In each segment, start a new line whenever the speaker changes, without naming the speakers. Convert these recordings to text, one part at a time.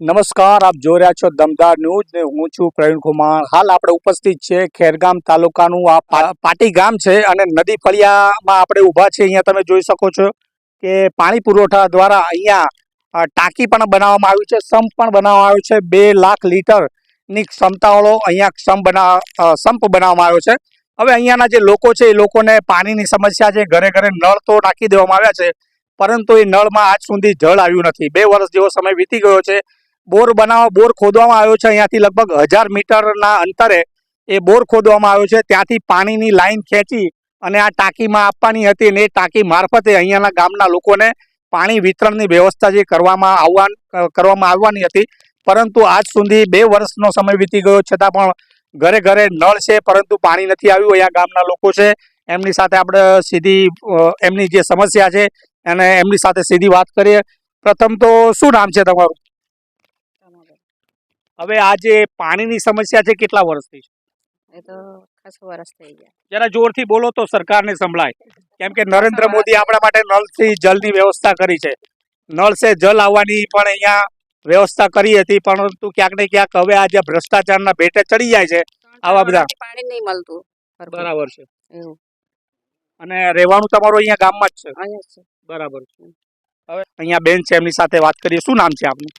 નમસ્કાર, આપ જોઈ રહ્યા છો દમદાર ન્યૂઝ ને હું છું પ્રવીણ કુમાર. હાલ આપણે ઉપસ્થિત છે ખેરગામ તાલુકાનું આ પાટી ગામ છે અને નદી ફળિયામાં આપણે ઊભા છે અહીંયા તમે જોઈ શકો છો કે પાણી પુરવઠા દ્વારા અહીંયા ટાંકી પણ બનાવવામાં આવ્યું છે, સંપ પણ બનાવવામાં આવ્યો છે. બે લાખ લીટરની ક્ષમતાવાળો અહીંયા સંપ બના સંપ બનાવવામાં આવ્યો છે. હવે અહીંયાના જે લોકો છે એ લોકોને પાણીની સમસ્યા છે. ઘરે ઘરે નળ તો નાખી દેવામાં આવ્યા છે. પરંતુ એ નળમાં આજ સુધી જળ આવ્યું નથી. બે વર્ષ જેવો સમય વીતી ગયો છે. બોર બનાવવા બોર ખોદવામાં આવ્યો છે. અહીંયાથી લગભગ હજાર મીટરના અંતરે એ બોર ખોદવામાં આવ્યો છે. ત્યાંથી પાણીની લાઈન ખેંચી અને આ ટાંકીમાં આપવાની હતી અને એ ટાંકી મારફતે અહીંયાના ગામના લોકોને પાણી વિતરણની વ્યવસ્થા જે કરવામાં આવવા કરવામાં આવવાની હતી. પરંતુ આજ સુધી બે વર્ષનો સમય વીતી ગયો. છતાં પણ ઘરે ઘરે નળ છે, પરંતુ પાણી નથી આવ્યું. અહીંયા ગામના લોકો છે. એમની સાથે આપણે સીધી એમની જે સમસ્યા છે અને એમની સાથે સીધી વાત કરીએ. પ્રથમ તો શું નામ છે તમારું? હવે આ જે પાણીની સમસ્યા છે કેટલા વર્ષથી છે?
એ તો ખાસું વરસ થઈ ગયા.
જરા જોરથી બોલો તો સરકારને સંભળાય. કેમ કે નરેન્દ્ર મોદી આપણા માટે નળથી જલની વ્યવસ્થા કરી છે. નળ સે જલ આવવાની પણ અહીંયા વ્યવસ્થા કરી હતી પરંતુ ક્યાંક ને ક્યાંક હવે આ જે ભ્રષ્ટાચારના ભેટે ચડી જાય છે આવા બધા.
પાણી નહીં મળતું.
બરાબર છે. અને રહેવાનું તમારું અહીંયા ગામમાં છે?
જ છે.
બરાબર છે. હવે અહીંયા બેન છે એમની સાથે વાત કરીએ. શું નામ છે આપનું?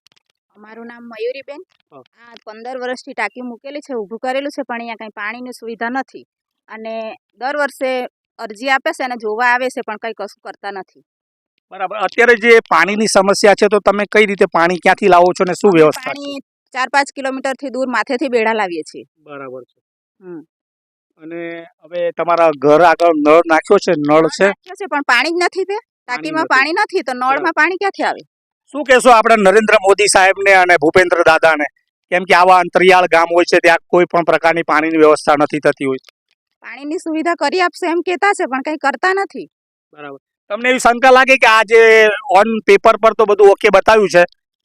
અમારું નામ મયુરીબેન.
હા.
આ પંદર વર્ષથી ટાંકી મૂકેલી છે ઊભું કરેલું છે પણ અહીંયા કંઈ પાણીની સુવિધા નથી. અને દર વર્ષે અરજી આપે છે અને જોવા આવે છે પણ કંઈ કશું કરતા નથી.
બરાબર. અત્યારે જે પાણીની સમસ્યા છે તો તમે કઈ રીતે પાણી ક્યાંથી લાવો છો ને શું વ્યવસ્થા
પાણી ચાર પાંચ કિલોમીટરથી દૂર માથેથી બેડા લાવીએ છીએ.
બરાબર છે.
હમ.
અને હવે તમારા ઘર આગળ નળ નાખ્યો છે? નળ છે?
છે પણ પાણી જ નથી તે. ટાંકીમાં પાણી નથી તો નળમાં પાણી ક્યાંથી આવે?
શું કહેશો આપણે નરેન્દ્ર મોદી સાહેબને અને ભૂપેન્દ્ર દાદાને? કેમ કે આવા અંતરિયાળ ગામ હોય છે ત્યાં કોઈ પણ પ્રકારની પાણીની વ્યવસ્થા નથી થતી હોય.
પાણીની સુવિધા કરી આપશે એમ કહેતા છે પણ કંઈ કરતા નથી.
બરાબર. તમને એવી શંકા લાગે કે આ જે ઓન પેપર પર તો બધું ઓકે બતાવ્યું છે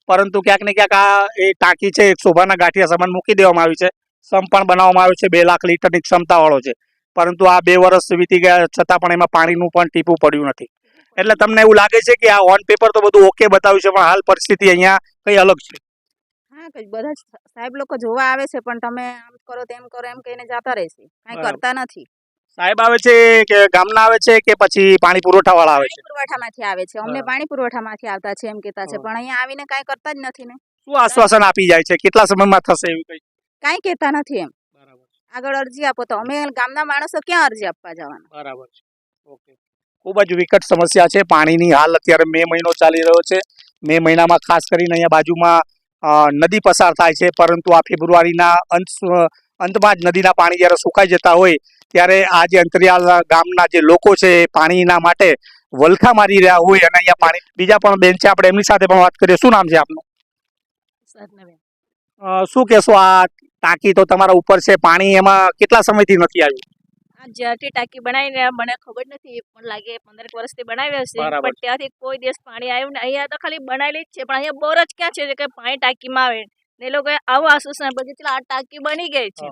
પરંતુ ક્યાંક ને ક્યાંક આ એ ટાંકી છે એક શોભાના ગાંઠિયા સમાન મૂકી દેવામાં આવી છે. સમ પણ બનાવવામાં આવ્યો છે બે લાખ લીટરની ક્ષમતાવાળો છે. પરંતુ આ બે વર્ષ વીતી ગયા છતાં પણ એમાં પાણીનું પણ ટીપું પડ્યું નથી. એટલે તમને એવું લાગે છે કે આ ઓન પેપર તો બધું ઓકે બતાવ્યું છે પણ હાલ પરિસ્થિતિ અહીંયા કઈ અલગ છે?
હા કે બધા જ સાહેબ લોકો જોવા આવે છે પણ તમે આમ કરો તેમ કરો એમ કહીને જતા રહેશે કાંઈ. કરતા નથી.
સાહેબ આવે છે કે ગામના આવે છે કે પછી પાણી પુરવઠા વાળા આવે છે?
પુરવઠામાંથી આવે છે. અમને. પાણી પુરવઠામાંથી આવતા છે એમ કહેતા છે પણ અહીંયા આવીને કાંઈ કરતા જ નથી ને.
શું આશ્વાસન આપી જાય છે? કેટલા સમયમાં થશે એવું કઈ?
કાંઈ કહેતા નથી એમ.
બરાબર.
આગળ અરજી આપો તો. અમે ગામના માણસો ક્યાં અરજી આપવા જવાના?
બરાબર છે. ઓકે ખૂબ જ વિકટ સમસ્યા છે. પાણીની હાલ અત્યારે મે મહિનો ચાલી રહ્યો છે. મે મહિનામાં ખાસ કરીને અહીંયા બાજુમાં નદી પસાર થાય છે. પરંતુ આ ફેબ્રુઆરીના અંત અંતમાં જ નદીના પાણી જ્યારે સુકાઈ જતા હોય ત્યારે આ જે અંતરિયાળ ગામના જે લોકો છે એ પાણીના માટે વલખા મારી રહ્યા હોય અને અહીંયા પાણી બીજા પણ બેન છે. આપણે એમની સાથે પણ વાત કરીએ. શું નામ છે આપનું? શું કહેશો? આ ટાંકી તો તમારા ઉપર છે. પાણી એમાં કેટલા સમયથી નથી આવ્યું?
આ જ્યારથી ટાંકી બનાવીને મને ખબર નથી પણ લાગે પંદરેક વર્ષથી બનાવી હશે. પણ ત્યાંથી કોઈ દિવસ પાણી આવ્યું ને અહીંયા તો ખાલી બનાવેલી જ છે પણ અહીંયા બોર જ ક્યાં છે કે પાણી ટાંકીમાં આવે? ને એ લોકોએ આવું આશ્વાસન ને પછી આ ટાંકી બની ગઈ છે.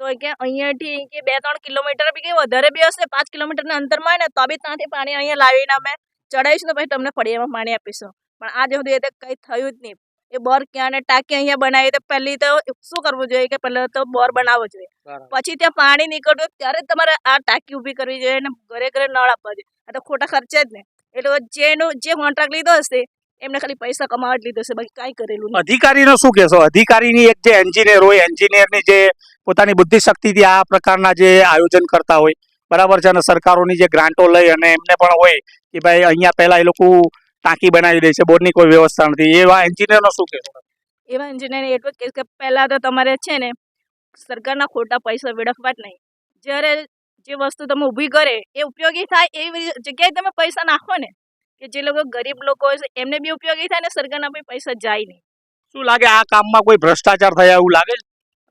તો કે અહીંયાથી કે બે ત્રણ કિલોમીટર બી કે વધારે બી હશે પાંચ કિલોમીટરના અંતરમાં ને તો બી ત્યાંથી પાણી અહીંયા લાવીને અમે ચડાવીશું ને પછી તમને ફળિયામાં પાણી આપીશું. પણ આજે સુધી એ તો કંઈ થયું જ નહીં. એ બોર ક્યાં ને ટાંકી અહીંયા બનાવી તો પહેલી તો શું કરવું જોઈએ કે પહેલા તો બોર બનાવવો જોઈએ. પછી ત્યાં પાણી નીકળતું ત્યારે તમારે આ ટાંકી ઊભી કરવી જોઈએ અને ઘરે ઘરે નળ આપવા જોઈએ. આ તો ખોટા ખર્ચે જ ને. એટલે જેનું જે કોન્ટ્રાક્ટ લીધો હશે એમને ખાલી પૈસા કમાવા જ લીધો છે બાકી કાંઈ કરેલું અધિકારી
અધિકારીનો શું કહેશો? અધિકારીની એક જે એન્જિનિયર હોય એન્જિનિયરની જે પોતાની બુદ્ધિ શક્તિથી આ પ્રકારના જે આયોજન કરતા હોય બરાબર છે? અને સરકારોની જે ગ્રાન્ટો લઈ અને એમને પણ હોય કે ભાઈ અહીંયા પહેલા એ લોકો ટાંકી બનાવી દે છે બોરની કોઈ વ્યવસ્થા નથી. એવા એન્જિનિયરનો શું કહેવું?
એવા એન્જિનિયર એટલું જ કે પહેલાં તો તમારે છે ને સરકારના ખોટા પૈસા વેડફવા જ નહીં. જ્યારે જે વસ્તુ તમે ઊભી કરે એ ઉપયોગી થાય એવી જગ્યાએ તમે પૈસા નાખો ને કે જે લોકો ગરીબ લોકો હોય છે એમને બી ઉપયોગી થાય ને સરકારના બી પૈસા જાય નહીં.
શું લાગે આ કામમાં કોઈ ભ્રષ્ટાચાર થયા એવું લાગે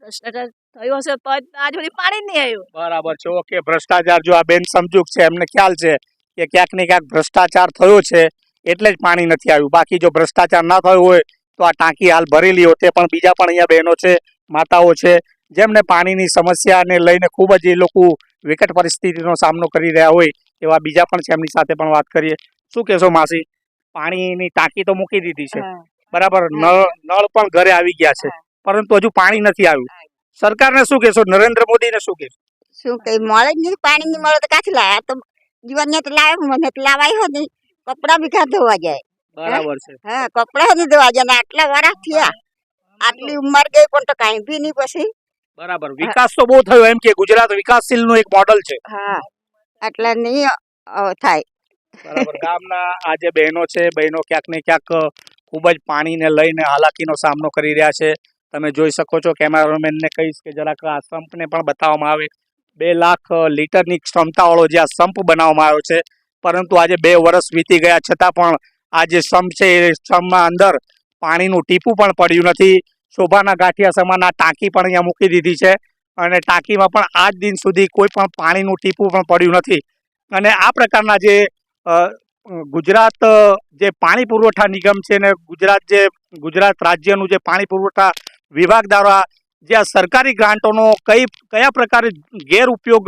ભ્રષ્ટાચાર થયો હશે તો આજ સુધી પાણી નહીં આવ્યું.
બરાબર છે. ઓકે ભ્રષ્ટાચાર જો આ બેન સમજુક છે એમને ખ્યાલ છે કે ક્યાંક ને ક્યાંક ભ્રષ્ટાચાર થયો છે એટલે જ પાણી નથી આવ્યું. બાકી જો ભ્રષ્ટાચાર ના થયો હોય તો આ ટાંકી હાલ ભરેલી હોત પણ બીજા પણ અહીંયા બહેનો છે માતાઓ છે જેમને પાણીની સમસ્યાને લઈને ખૂબ જ એ લોકો વિકટ પરિસ્થિતિનો સામનો કરી રહ્યા હોય એવા બીજા પણ છે. એમની સાથે પણ વાત કરીએ. શું કહેશો માસી? પાણીની ટાંકી તો મૂકી દીધી છે. બરાબર. નળ નળ પણ ઘરે આવી ગયા છે. પરંતુ હજુ પાણી નથી આવ્યું. સરકારને શું કહેશો? નરેન્દ્ર મોદીને શું કહેશો?
શું કઈ મળે જ નહીં પાણી નહીં મળે તો કાથી લાયા તો જીવન તો લાવે મને તો લાવાય નહીં. કપડા બી ક્યાં ધોવા જાય?
બરાબર છે.
હા કપડા નહીં ધોવા જાય આટલા વાળા થયા. આટલી ઉંમર ગઈ પણ તો કાંઈ બી નહીં પછી.
બરાબર. વિકાસ તો બહુ થયો એમ કે ગુજરાત વિકાસશીલનું એક મોડલ છે.
હા આટલા નહીં થાય.
બરાબર. ગામના આ જે બહેનો છે બહેનો ક્યાંક ને ક્યાંક ખૂબ જ પાણીને લઈને હાલાકીનો સામનો કરી રહ્યા છે. તમે જોઈ શકો છો કેમેરામેનને કહીશ કે જરાક આ સંપને પણ બતાવવામાં આવે. બે લાખ લીટરની ક્ષમતાવાળો જે આ સંપ બનાવવામાં આવ્યો છે પરંતુ આજે બે વર્ષ વીતી ગયા છતાં પણ આ જે સંપ છે એ સમમાં અંદર પાણીનું ટીપું પણ પડ્યું નથી. શોભાના ગાંઠિયા સમાન ટાંકી પણ અહીંયા મૂકી દીધી છે અને ટાંકીમાં પણ આજ દિન સુધી કોઈ પણ પાણીનું ટીપું પણ પડ્યું નથી. અને આ પ્રકારના જે ગુજરાત જે પાણી પુરવઠા નિગમ છે ને ગુજરાત જે, ગુજરાત રાજ્યનું જે પાણી પુરવઠા વિભાગ દ્વારા જે આ સરકારી ગ્રાન્ટોનો કઈ, કયા પ્રકારે ગેરઉપયોગ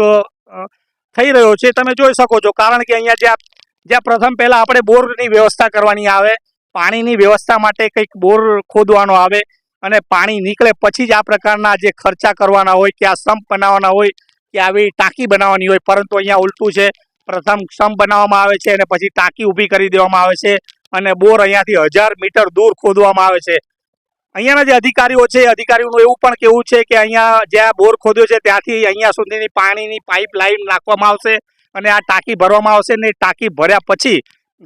થઈ રહ્યો છે. તમે જોઈ શકો છો. કારણ કે અહીંયા જ્યાં જ્યાં પ્રથમ પહેલાં આપણે બોરની વ્યવસ્થા કરવાની આવે, પાણીની વ્યવસ્થા માટે કંઈક બોર ખોદવાનો આવે અને પાણી નીકળે પછી જ આ પ્રકારના જે ખર્ચા કરવાના હોય, કે આ સંપ બનાવવાના હોય, કે આવી ટાંકી બનાવવાની હોય. પરંતુ અહીંયા ઉલટું છે. પ્રથમ સંપ બનાવવામાં આવે છે અને પછી ટાંકી ઊભી કરી દેવામાં આવે છે અને બોર અહીંયાથી હજાર મીટર દૂર ખોદવામાં આવે છે. અહીંયાના જે અધિકારીઓ છે અધિકારીઓનું એવું પણ કેવું છે કે અહીંયા જ્યાં બોર ખોદ્યો છે ત્યાંથી અહીંયા સુધીની પાણીની પાઇપ લાઈન નાખવામાં આવશે અને આ ટાંકી ભરવામાં આવશે ને ટાંકી ભર્યા પછી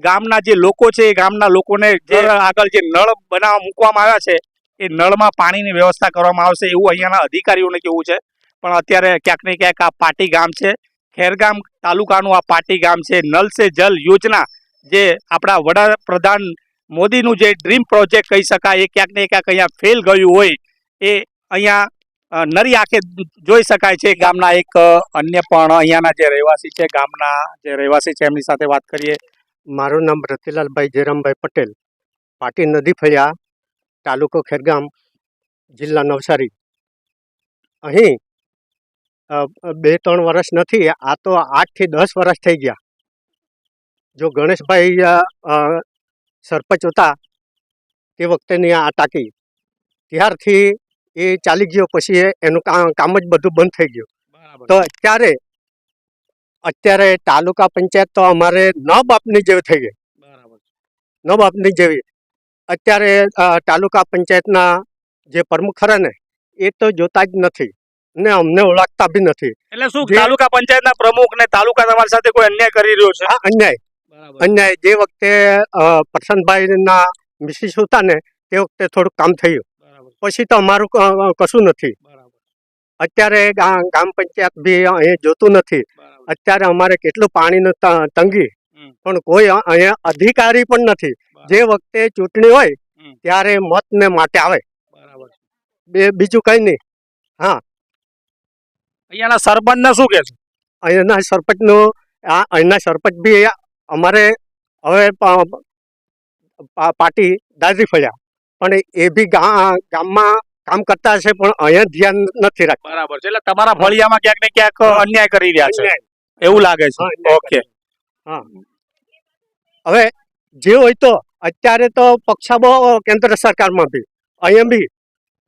ગામના જે લોકો છે એ ગામના લોકોને જે આગળ જે નળ બનાવવા મૂકવામાં આવ્યા છે એ નળમાં પાણીની વ્યવસ્થા કરવામાં આવશે એવું અહીંયાના અધિકારીઓને કેવું છે. પણ અત્યારે ક્યાંક ને ક્યાંક આ પાટી ગામ છે ખેરગામ તાલુકાનું આ પાટી ગામ છે. નલ સે જલ યોજના જે આપણા વડાપ્રધાન મોદીનું જે ડ્રીમ પ્રોજેક્ટ કહી શકાય, એ ક્યાંક ને ક્યાંક અહીંયા ફેલ ગયું હોય, એ અહીંયા નરી આંખે જોઈ શકાય છે. ગામના એક અન્ય પણ અહીંયાના જે રહેવાસી છે, ગામના જે રહેવાસી છે, એમની સાથે વાત કરીએ.
મારું નામ રતિલાલભાઈ જયરામભાઈ પટેલ, પાટી નદી ફળિયા, તાલુકો ખેરગામ, જિલ્લા નવસારી. અહીં બે ત્રણ વર્ષ નથી, આ તો આઠથી દસ વર્ષ થઈ ગયા. જો ગણેશભાઈ સરપંચ હતા તે વખતેની આ ટાંકી ત્યારથી એ ચાલી ગયો પછી એનું કામ જ બધું બંધ થઈ ગયું. તો અત્યારે અત્યારે તાલુકા પંચાયત તો અમારે ન બાપની જેવી થઈ ગઈ. ન બાપની જેવી. અત્યારે તાલુકા પંચાયતના જે પ્રમુખ ખરા ને એ તો જોતા જ નથી ને અમને ઓળખતા બી નથી.
એટલે શું તાલુકા પંચાયતના પ્રમુખ ને તાલુકા તમારી સાથે કોઈ અન્યાય કરી રહ્યો છે?
અન્યાય. અન્યાય જે વખતે પ્રસન્નભાઈના મિસિસ હતા ને તે વખતે થોડુંક કામ થયું. પછી તો અમારું કશું નથી. અત્યારે ગ્રામ ગામ પંચાયત બી અહીંયા જોતું નથી. અત્યારે અમારે કેટલું પાણીનું તંગી. પણ કોઈ અહીંયા અધિકારી પણ નથી. જે વખતે ચૂંટણી હોય ત્યારે મત ને માટે આવે. બીજું કઈ નહીં.
અહીંયાના સરપંચને શું કે
અહીંયાના સરપંચનું આ અહીંના સરપંચ બી અમારે હવે પાર્ટી દાદરી ફળ્યા પણ એ બી ગામમાં કામ કરતા હશે પણ અહીંયા ધ્યાન નથી રાખતા.
બરાબર છે. એટલે તમારા ફળિયામાં ક્યાંક ને ક્યાંક અન્યાય કરી રહ્યા છે. એવું લાગે છે. ઓકે.
હા. હવે જે હોય તો અત્યારે તો પક્ષાબો કેન્દ્ર સરકારમાં બી. અહીંયા બી.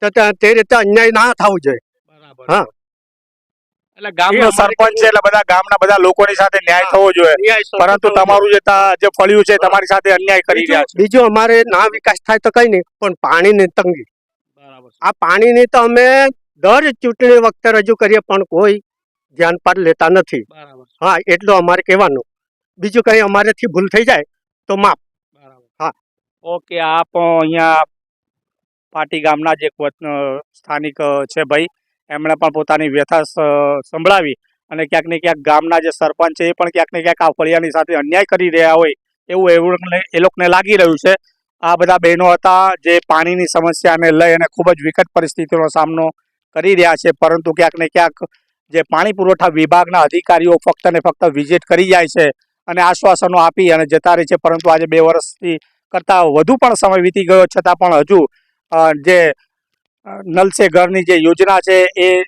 તો તે- તે રીતે અન્યાય ના થવું જોઈએ. બરાબર હા.
એટલે ગામનો સરપંચ છે એટલે બધા ગામના બધા લોકોની સાથે ન્યાય થવો જોઈએ. પરંતુ તમારું જે જે ફળ્યું છે તમારી સાથે અન્યાય કરી રહ્યા
છે. બીજું અમારે ના વિકાસ થાય તો કઈ નહીં પણ પાણીની તંગી.
બરાબર
આ પાણીની તો અમે દર ચૂંટણી વખતે રજૂ કરીએ પણ કોઈ ધ્યાન પર લેતા નથી. હા એટલું અમારે કહેવાનું. બીજું કંઈ અમારેથી ભૂલ થઈ જાય તો માફ.
ઓકે આપ અહીંયા પાટી ગામના જે સ્થાનિક છે ભાઈ. એમણે પણ પોતાની વ્યથા સંભળાવી અને ક્યાંક ને ક્યાંક ગામના જે સરપંચ છે એ પણ ક્યાંક ને ક્યાંક આ ફળિયાની સાથે અન્યાય કરી રહ્યા હોય એવું એવું એ લોકોને લાગી રહ્યું છે. આ બધા બહેનો હતા જે પાણીની સમસ્યાને લઈ અને ખૂબ જ વિકટ પરિસ્થિતિનો સામનો કરી રહ્યા છે, પરંતુ ક્યાંક ને ક્યાંક જે પાણી પુરવઠા વિભાગના અધિકારીઓ ફક્ત ને ફક્ત વિઝિટ કરી જાય છે અને આશ્વાસનો આપી અને જતા રહે છે, પરંતુ આજે બે વર્ષથી કરતાં વધુ પણ સમય વીતી ગયો, છતાં પણ હજુ જે નલ સે ઘરની જે યોજના છે, એ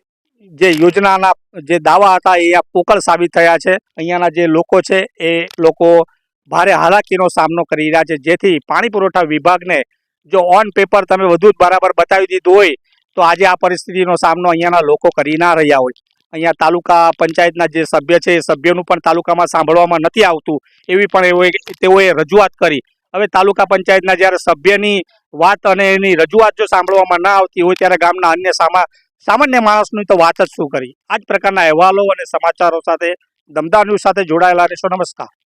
જે યોજનાના જે દાવા હતા, એ આ પોકળ સાબિત થયા છે. અહીંયાના જે લોકો છે, એ લોકો ભારે હાલાકીનો સામનો કરી રહ્યા છે. જેથી પાણી પુરવઠા વિભાગને જો ઓન પેપર તમે વધુ જ બરાબર બતાવી દીધું હોય, તો આજે આ પરિસ્થિતિનો સામનો અહીંયાના લોકો કરી ના રહ્યા હોય. અહીંયા તાલુકા પંચાયતના જે સભ્ય છે, એ સભ્યનું પણ તાલુકામાં સાંભળવામાં નથી આવતું. એવી પણ એઓએ તેઓએ રજૂઆત કરી. હવે તાલુકા પંચાયતના જ્યારે સભ્યની વાત અને એની રજૂઆત જો સાંભળવામાં ના આવતી હોય ત્યારે ગામના અન્ય સામા, સામાન્ય માણસની તો વાત જ શું કરી? આ જ પ્રકારના અહેવાલો અને સમાચારો સાથે, દમદાર ન્યૂઝ સાથે જોડાયેલા રહેશો. નમસ્કાર.